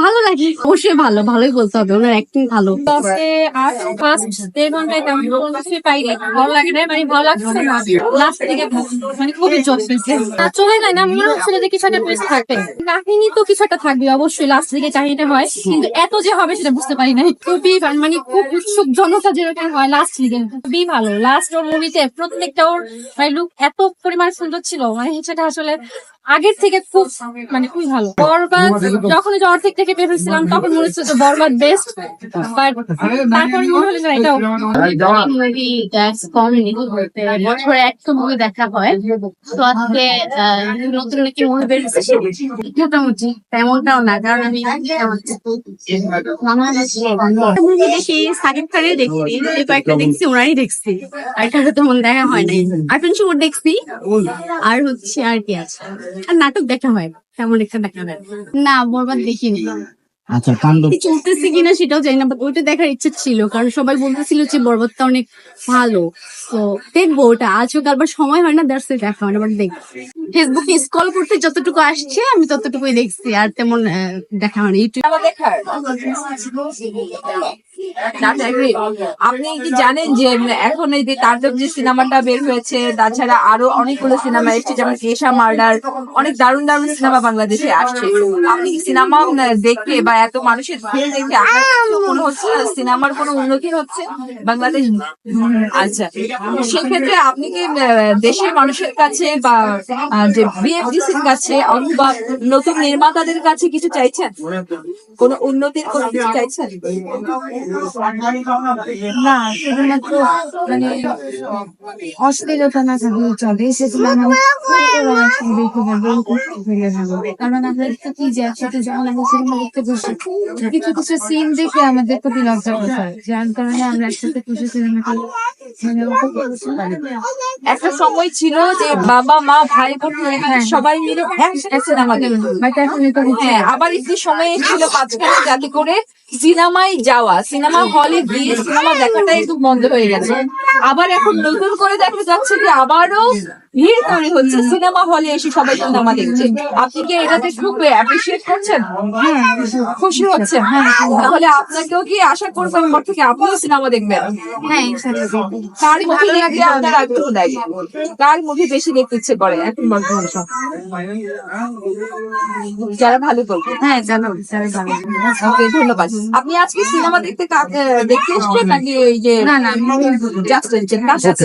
ভালো অবশ্যই ভালো, ভালোই বলতে হবে, ওনার অ্যাক্টিং ভালো। ভালো লাগে না মানে ভালো লাগছে না। লাস্ট মানে খুবই চলে যায় না, মনে হচ্ছিল যে কিছু একটা থাকবে। কাহিনী তো কিছু একটা থাকবে, অবশ্যই লাস্ট দিকে হয়, কিন্তু এত যে হবে সেটা বুঝতে পারি নাই। খুবই মানে খুব উৎসুক জনতা যেরকম হয় লাস্ট দিকে, খুবই ভালো। লাস্ট ওর মুভিতে প্রত্যেকটা ওর মানে লুক এত পরিমাণ সুন্দর ছিল মানে সেটা আসলে আগের থেকে খুব মানে খুবই ভালো। বরবাদ যখন যে অর্ধেক থেকে বের তখন মনে হচ্ছে বরবাদ বেস্ট বাট তারপরে মনে হলো না, এটাও বছরে একটা মুভি দেখা হয়। তো আজকে নতুন একটি মুভি বেরিয়েছে। মোটামুটি তেমনটাও না কারণ আমি মুভি দেখি সাকিব খানের দেখছি কয়েকটা দেখছি ওনারই দেখছি। আর কারও তেমন দেখা হয় নাই। আটন শুভ দেখছি আর হচ্ছে আর কি আছে। আর নাটক দেখা হয় তেমন একটা দেখা হয়। না বরবাদ দেখিনি। আচ্ছা তাণ্ডব চলতেছে কিনা সেটাও জানি না বাট ওইটা দেখার ইচ্ছা ছিল কারণ সবাই বলতেছিল যে বরবত্তা অনেক ভালো। তো দেখব ওটা আজও আবার সময় হয় না দ্যাটস দেখা হয় না বাট দেখব। ফেসবুকে স্ক্রল করতে যতটুকু আসছে আমি ততটুকুই দেখছি আর তেমন আহ, দেখা হয় না ইউটিউব আপনি কি জানেন যে এখন এই যে তাণ্ডব যে সিনেমাটা বের হয়েছে, তাছাড়া আরও অনেকগুলো সিনেমা এসছে, যেমন কেশা মার্ডার, অনেক দারুণ দারুণ সিনেমা বাংলাদেশে আসছে। আপনি সিনেমা দেখে বা এত মানুষের ভিড় দেখে মনে হচ্ছে সিনেমার কোনো উন্নতি হচ্ছে? বাংলাদেশ আচ্ছা। সেক্ষেত্রে আপনি কি দেশের মানুষের কাছে বা যে বিএফডিসির কাছে অথবা নতুন নির্মাতাদের কাছে কিছু চাইছেন? কোনো উন্নতির কোনো কিছু চাইছেন? না শুধুমাত্র মানে অশ্লীলতা না থাকলে চলে সেগুলো কারণ আমরা দেখি যে একসাথে যখন আমরা সিনেমা দেখতে বসি কিছু কিছু সিন দেখে আমাদের খুবই লজ্জা হয় যার কারণে আমরা একসাথে সিনেমাটা করতে। একটা সময় ছিল যে বাবা মা ভাই বোন সবাই মিলে একসাথে হচ্ছে হ্যাঁ আবার একটি সময় ছিল মাঝখানে যাতে করে সিনেমায় যাওয়া সিনেমা হলে গিয়ে সিনেমা দেখাটা একটু বন্ধ হয়ে গেছে। আবার এখন নতুন করে দেখা যাচ্ছে যে আবারও ভিড় তৈরি হচ্ছে সিনেমা হলে এসে সবাই সিনেমা দেখছে। আপনি কি এটাতে খুব অ্যাপ্রিসিয়েট করছেন? খুশি হচ্ছেন? তাহলে আপনাকেও কি আশা করবেন পর থেকে আপনিও সিনেমা দেখবেন? হ্যাঁ কার মুভি দেখতে আপনার আগ্রহ দেয়? কার মুভি বেশি দেখতে ইচ্ছে করে? এখন বর্তমান যারা ভালো করবে হ্যাঁ জানো ওকে ধন্যবাদ। আপনি আজকে সিনেমা দেখতে কা- দেখতে এসেছেন নাকি ওই যে না না জাস্ট কার সাথে।